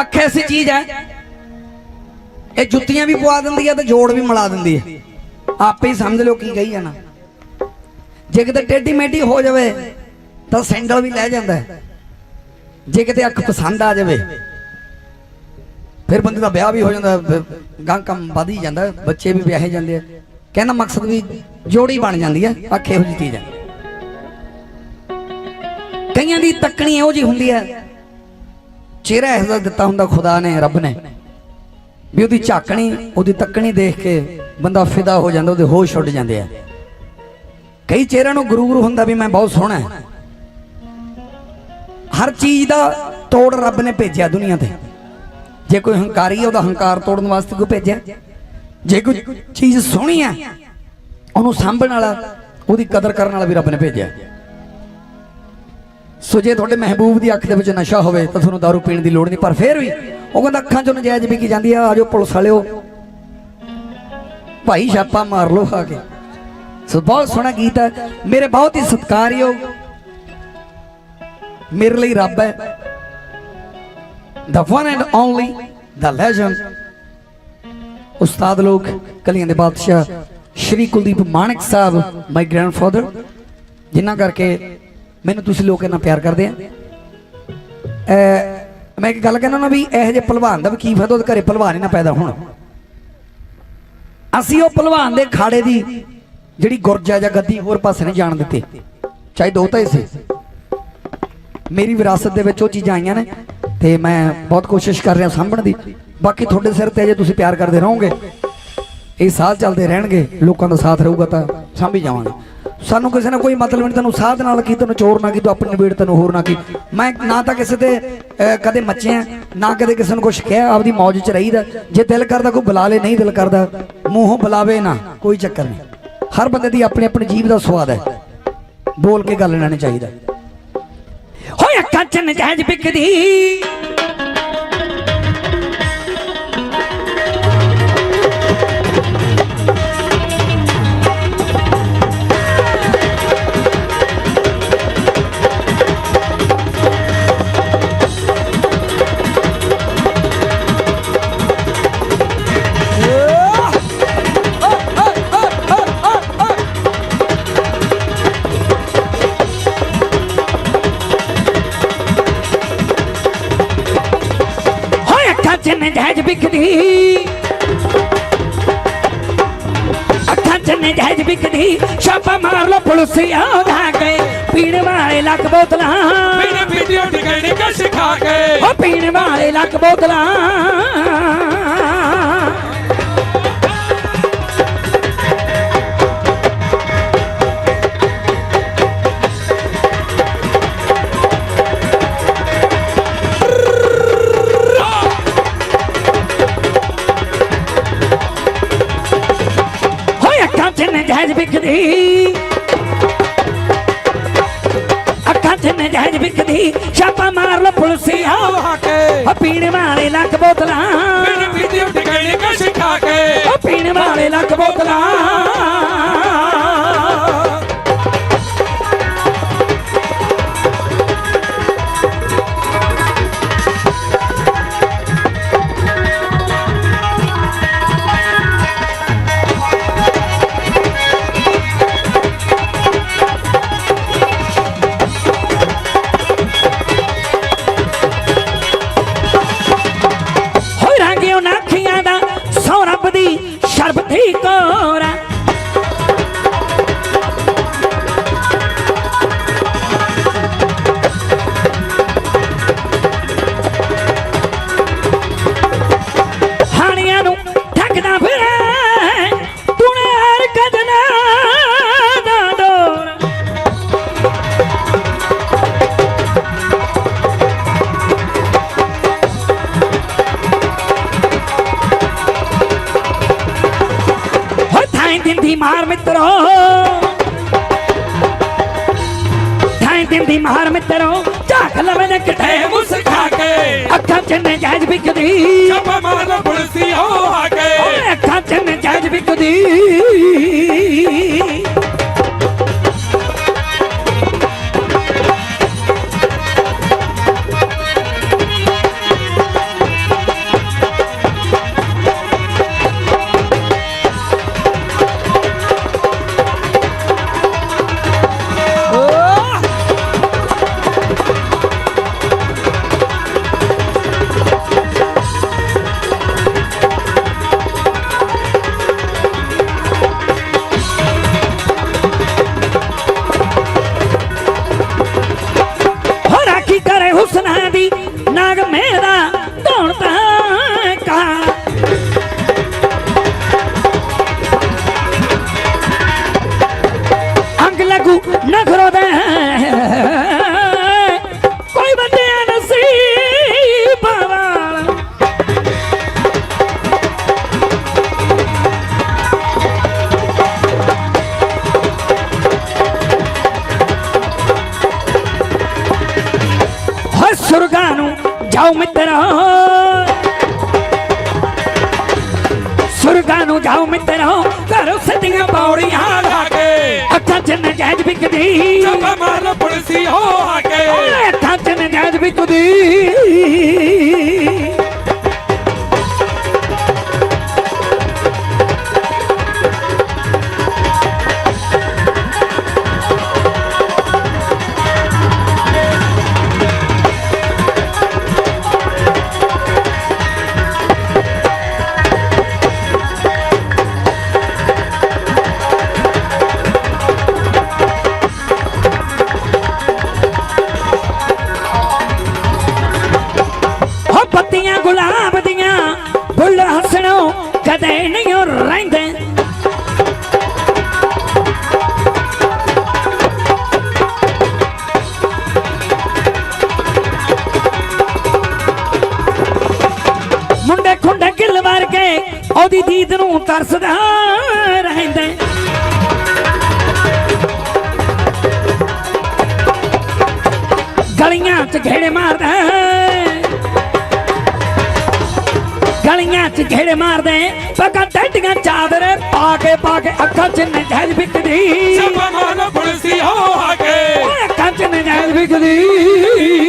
ਅੱਖ ਐਸੀ ਚੀਜ਼ ਹੈ। ਇਹ ਜੁੱਤੀਆਂ ਵੀ ਪਵਾ ਦਿੰਦੀ ਹੈ ਤੇ ਜੋੜ ਵੀ ਮਿਲਾ ਦਿੰਦੀ ਹੈ। ਆਪੇ ਹੀ ਸਮਝ ਲਓ ਕੀ ਕਹੀ ਜਾਣਾ ਜੇ ਕਿਤੇ ਟੇਢੀ ਮੇਢੀ ਹੋ ਜਾਵੇ, ਤਾਂ ਸੈਂਡਲ ਵੀ ਲੈ ਜਾਂਦਾ ਜੇ ਕਿਤੇ ਅੱਖ ਪਸੰਦ ਆ ਜਾਵੇ, ਫਿਰ ਬੰਦੇ ਦਾ ਵਿਆਹ ਵੀ ਹੋ ਜਾਂਦਾ, ਫਿਰ ਗਾਂ ਕੰਮ ਵਧ ਹੀ ਜਾਂਦਾ, ਬੱਚੇ ਵੀ ਵਿਆਹੇ ਜਾਂਦੇ ਆ। ਕਹਿੰਦਾ ਮਕਸਦ ਵੀ ਜੋੜੀ ਬਣ ਜਾਂਦੀ ਹੈ, ਅੱਖ ਇਹੋ ਜਿਹੀ ਚੀਜ਼ ਹੈ। ਕਈਆਂ ਦੀ ਤੱਕਣੀ ਇਹੋ ਜਿਹੀ ਹੁੰਦੀ ਹੈ ਚਿਹਰਾ ਇਹੋ ਜਿਹਾ ਦਿੱਤਾ ਹੁੰਦਾ ਖੁਦਾ ਨੇ, ਰੱਬ ਨੇ। ਵੀ ਉਹਦੀ ਝਾਕਣੀ, ਉਹਦੀ ਤੱਕਣੀ ਦੇਖ ਕੇ ਬੰਦਾ ਫਿਦਾ ਹੋ ਜਾਂਦਾ, ਉਹਦੇ ਹੋਸ਼ ਉੱਡ ਜਾਂਦੇ ਆ। ਕਈ ਚਿਹਰਿਆਂ ਨੂੰ ਗੁਰੂਰ ਹੁੰਦਾ ਵੀ ਮੈਂ ਬਹੁਤ ਸੋਹਣਾ ਹਰ ਚੀਜ਼ ਦਾ ਤੋੜ ਰੱਬ ਨੇ ਭੇਜਿਆ ਦੁਨੀਆ ਤੇ। ਜੇ ਕੋਈ ਹੰਕਾਰੀ ਹੈ ਉਹਦਾ ਹੰਕਾਰ ਤੋੜਨ ਵਾਸਤੇ ਕੋਈ ਭੇਜਿਆ। ਜੇ ਕੋਈ ਚੀਜ਼ ਸੋਹਣੀ ਹੈ ਉਹਨੂੰ ਸਾਂਭਣ ਵਾਲਾ, ਉਹਦੀ ਕਦਰ ਕਰਨ ਵਾਲਾ ਵੀ ਰੱਬ ਨੇ ਭੇਜਿਆ। ਸੋ ਜੇ ਤੁਹਾਡੇ ਮਹਿਬੂਬ ਦੀ ਅੱਖ ਦੇ ਵਿੱਚ ਨਸ਼ਾ ਹੋਵੇ ਤਾਂ ਤੁਹਾਨੂੰ ਦਾਰੂ ਪੀਣ ਦੀ ਲੋੜ ਨਹੀਂ, ਪਰ ਫਿਰ ਵੀ ਉਹ ਕਹਿੰਦਾ ਅੱਖਾਂ ਚੋਂ ਨਜਾਇਜ਼ ਵੀ ਕੀ ਜਾਂਦੀ ਆ ਆਜੋ ਪੁਲਿਸ ਵਾਲਿਓ। ਭਾਈ ਛਾਪਾ ਮਾਰ ਲੋ ਆ ਕੇ। ਸੋ ਬਹੁਤ ਸੋਹਣਾ ਗੀਤ ਹੈ। ਮੇਰੇ ਬਹੁਤ ਹੀ ਸਤਿਕਾਰਯੋਗ, ਮੇਰੇ ਲਈ ਰੱਬ ਹੈ। The one and only, the legend ਉਸਤਾਦ ਲੋਕ, ਕਲੀਆਂ ਦੇ ਬਾਦਸ਼ਾਹ, ਸ਼੍ਰੀ ਕੁਲਦੀਪ ਮਾਨਕ ਸਾਹਿਬ ਮਾਈ ਗ੍ਰੈਂਡਫਾਦਰ ਜਿਨ੍ਹਾਂ ਕਰਕੇ ਮੈਨੂੰ ਤੁਸੀਂ ਲੋਕ ਇੰਨਾ ਪਿਆਰ ਕਰਦੇ ਆ। ਮੈਂ ਇੱਕ ਗੱਲ ਕਹਿੰਦਾ ਨਾ ਵੀ ਇਹੋ ਜਿਹੇ ਪਹਿਲਵਾਨ ਦਾ ਵੀ ਕੀ ਫਾਇਦਾ ਉਹਦੇ ਘਰੇ ਪਹਿਲਵਾਨ ਹੀ ਨਾ ਪੈਦਾ ਹੋਣ। ਅਸੀਂ ਉਹ ਪਹਿਲਵਾਨ ਦੇ ਖਾੜੇ ਦੀ ਜਿਹੜੀ ਗੁਰਜਾ ਜਾਂ ਗੱਦੀ ਹੋਰ ਪਾਸੇ ਨਹੀਂ ਜਾਣ ਦਿੱਤੇ। ਚਾਹੇ ਦੋ ਤਾਂ ਹੀ ਮੇਰੀ ਵਿਰਾਸਤ ਦੇ ਵਿੱਚ ਉਹ ਚੀਜ਼ਾਂ ਆਈਆਂ ਨੇ ਤੇ ਮੈਂ ਬਹੁਤ ਕੋਸ਼ਿਸ਼ ਕਰ ਰਿਹਾ ਸਾਂਭਣ ਦੀ। ਬਾਕੀ ਤੁਹਾਡੇ ਸਿਰ ਤੇ ਜੇ ਤੁਸੀਂ ਪਿਆਰ ਕਰਦੇ ਰਹੋਗੇ। ਇਹ ਸਾਥ ਚੱਲਦੇ ਰਹਿਣਗੇ, ਲੋਕਾਂ ਦਾ ਸਾਥ ਰਹੂਗਾ ਤਾਂ ਸਾਂਭੀ ਜਾਵਾਂਗੇ। ਸਾਨੂੰ ਕਿਸੇ ਨਾਲ ਕੋਈ ਮਤਲਬ ਨਹੀਂ, ਤੈਨੂੰ ਸਾਧ ਨਾਲ ਕੀ, ਤੈਨੂੰ ਚੋਰ ਨਾ ਕੀ, ਤੂੰ ਆਪਣੀ ਨਿਬੇੜ ਤੈਨੂੰ ਹੋਰ ਨਾ ਕੀ। ਮੈਂ ਨਾ ਤਾਂ ਕਿਸੇ ਤੇ ਕਦੇ ਮੱਚਿਆ, ਨਾ ਕਦੇ ਕਿਸੇ ਨੂੰ ਕੁਝ ਕਿਹਾ, ਆਪਦੀ ਮੌਜ 'ਚ ਰਹੀਦਾ। ਜੇ ਦਿਲ ਕਰਦਾ ਕੋਈ ਬੁਲਾ ਲੇ, ਨਹੀਂ ਦਿਲ ਕਰਦਾ, ਮੂੰਹੋਂ ਬੁਲਾਵੇ ਨਾ, ਕੋਈ ਚੱਕਰ ਨਹੀਂ। ਹਰ ਬੰਦੇ ਦੀ ਆਪਣੀ ਆਪਣੀ ਜੀਵ ਦਾ ਸਵਾਦ ਹੈ। ਬੋਲ ਕੇ ਗੱਲ ਲੈਣੀ ਚਾਹੀਦਾ ਹੋਏ ਅੱਖਾਂ ਚ ਨਜਾਇਜ਼ ਵਿਕਦੀ। ਵਿਕਦੀ ਅੱਖਾਂ ਚ ਨਜਾਇਜ਼ ਵਿਕਦੀ ਛਾਪਾ ਮਾਰ ਲੋ ਪੁਲਿਸਿਆ ਦਾ ਗਏ ਪੀਣ ਵਾਲੇ ਲੱਖ ਬੋਤਲਾਂ। ਮੇਰੇ ਵੀਡੀਓ ਟਿਕਣੀ ਕਾ ਸਿਖਾ ਕੇ। ਉਹ ਪੀਣ ਵਾਲੇ ਲੱਖ ਬੋਤਲਾਂ। ਨਜਾਇਜ਼ ਵਿਕਦੀ। ਅੱਖਾਂ ਚ ਨਜਾਇਜ਼ ਵਿਕਦੀ। ਛਾਪਾ ਮਾਰ ਲੋ ਪੁਲਿਸਿਆ। ਉਹ ਪੀਣ ਵਾਲੇ ਲੱਖ ਬੋਤਲਾਂ। ਮੇਰੇ ਵੀਡੀਓ ਟਿਕਣੀ ਕਾ ਸਿਖਾ ਕੇ। ਉਹ ਪੀਣ ਵਾਲੇ ਲੱਖ ਬੋਤਲਾਂ। ਚ ਨਜਾਇਜ਼ ਵਿਕਦੀ। ਛਾਪਾ ਮਾਰ ਪੁਲਿਸੀ ਹੋ ਆ ਕੇ। ਓਏ ਅੱਖਾਂ ਚ ਨਜਾਇਜ਼ ਵਿਕਦੀ। સુરગાનું જાઉ મિત્ર સુરગાનું જાઉ મિત્ર કરો સદીਆਂ ਪੌੜੀਆਂ ਲਾ ਕੇ। ਅੱਖਾਂ ਚ ਨਜਾਇਜ਼ ਵਿਕਦੀ। ਜਗਾ ਮਾਰ ਪੁਲਸੀ ਹੋ ਆ ਕੇ। ਅੱਖਾਂ ਚ ਨਜਾਇਜ਼ ਵਿਕਦੀ। ਉਹਦੀ ਦੀਦ ਨੂੰ ਤਰਸਦਾ ਰਹਿੰਦੇ ਗਲੀਆਂ 'ਚ ਘੇੜੇ ਮਾਰਦਾ ਗਲੀਆਂ 'ਚ ਘੇੜੇ ਮਾਰਦੇ ਪੱਗਾਂ ਟੈਂਟੀਆਂ ਚਾਦਰੇ ਪਾ ਕੇ ਪਾ ਕੇ ਅੱਖਾਂ 'ਚ ਨਜਾਇਜ਼ ਵਿਕਦੀ। ਮਾਰ ਲੋ ਪੁਲਿਸੀ ਹੋ ਆ ਕੇ। ਓਏ ਅੱਖਾਂ 'ਚ ਨਜਾਇਜ਼ ਵਿਕਦੀ।